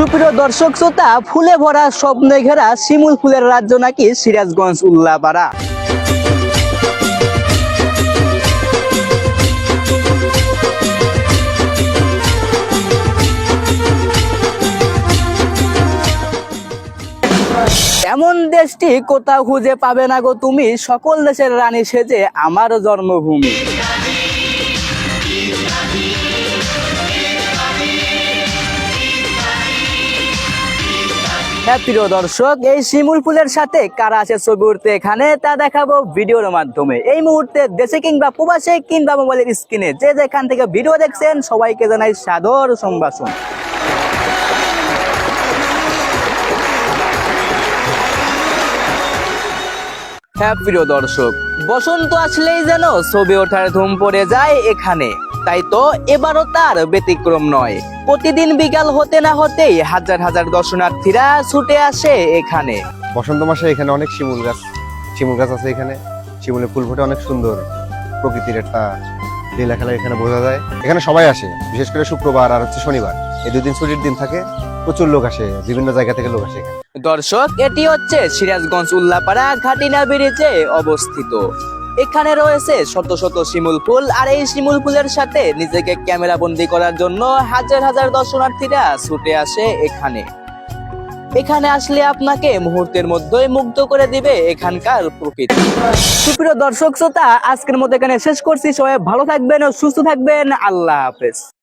সুপ্রিয় দর্শক শ্রোতা, ফুলে ভরা স্বপ্নে ঘেরা শিমুল ফুলের রাজ্য নাকি সিরাজগঞ্জ উল্লাপাড়া? এমন দেশটি কোথাও খুঁজে পাবে না গো তুমি? সকল দেশের রানী সেজে আমার জন্মভূমি। হ্যাঁ প্রিয় দর্শক, এই শিমুল ফুলের সাথে কারা আছে ছবি উঠতে এখানে তা দেখাবো ভিডিওর মাধ্যমে। এই মুহূর্তে দেশে কিংবা প্রবাসে কিংবা মোবাইলের স্ক্রিনে যে যেখান থেকে ভিডিও দেখছেন, সবাইকে জানাই সাদর সম্ভাষণ। হ্যাঁ প্রিয় দর্শক, বসন্ত আসলেই যেন ছবি ওঠার ধুম পড়ে যায় এখানে। তাই তো এবারও তার ব্যতিক্রম নয়। প্রতিদিন বিকাল হতে না হতেই হাজার হাজার দর্শনার্থীরা ছুটে আসে এখানে। বসন্ত মাসে এখানে অনেক শিমুল গাছ শিমুল গাছ আছে এখানে। শিমুলের ফুল ফোটে অনেক সুন্দর প্রকৃতির একটা লীলা খেলা এখানে বোঝা যায়। এখানে সবাই আসে, বিশেষ করে শুক্রবার আর হচ্ছে শনিবার। এই দুদিন ছুটির দিন থাকে। প্রচুর লোক আসে, বিভিন্ন জায়গা থেকে লোক আসে দর্শক, এটি হচ্ছে সিরাজগঞ্জ উল্লাপাড়া ঘাটিনা ব্রিজে অবস্থিত। এখানে রয়েছে শত শত শিমুল ফুল, আর এই শিমুল ফুলের সাথে নিজেকে ক্যামেরা বন্দি করার জন্য হাজার হাজার দর্শনার্থীরা ছুটে আসে এখানে। এখানে আসলে আপনাকে মুহূর্তের মধ্যেই মুগ্ধ করে দিবে এখানকার প্রকৃতি। সুপ্রিয় দর্শক শ্রোতা, আজকের মতো এখানে শেষ করছি। সবাই ভালো থাকবেন ও সুস্থ থাকবেন। আল্লাহ হাফেজ।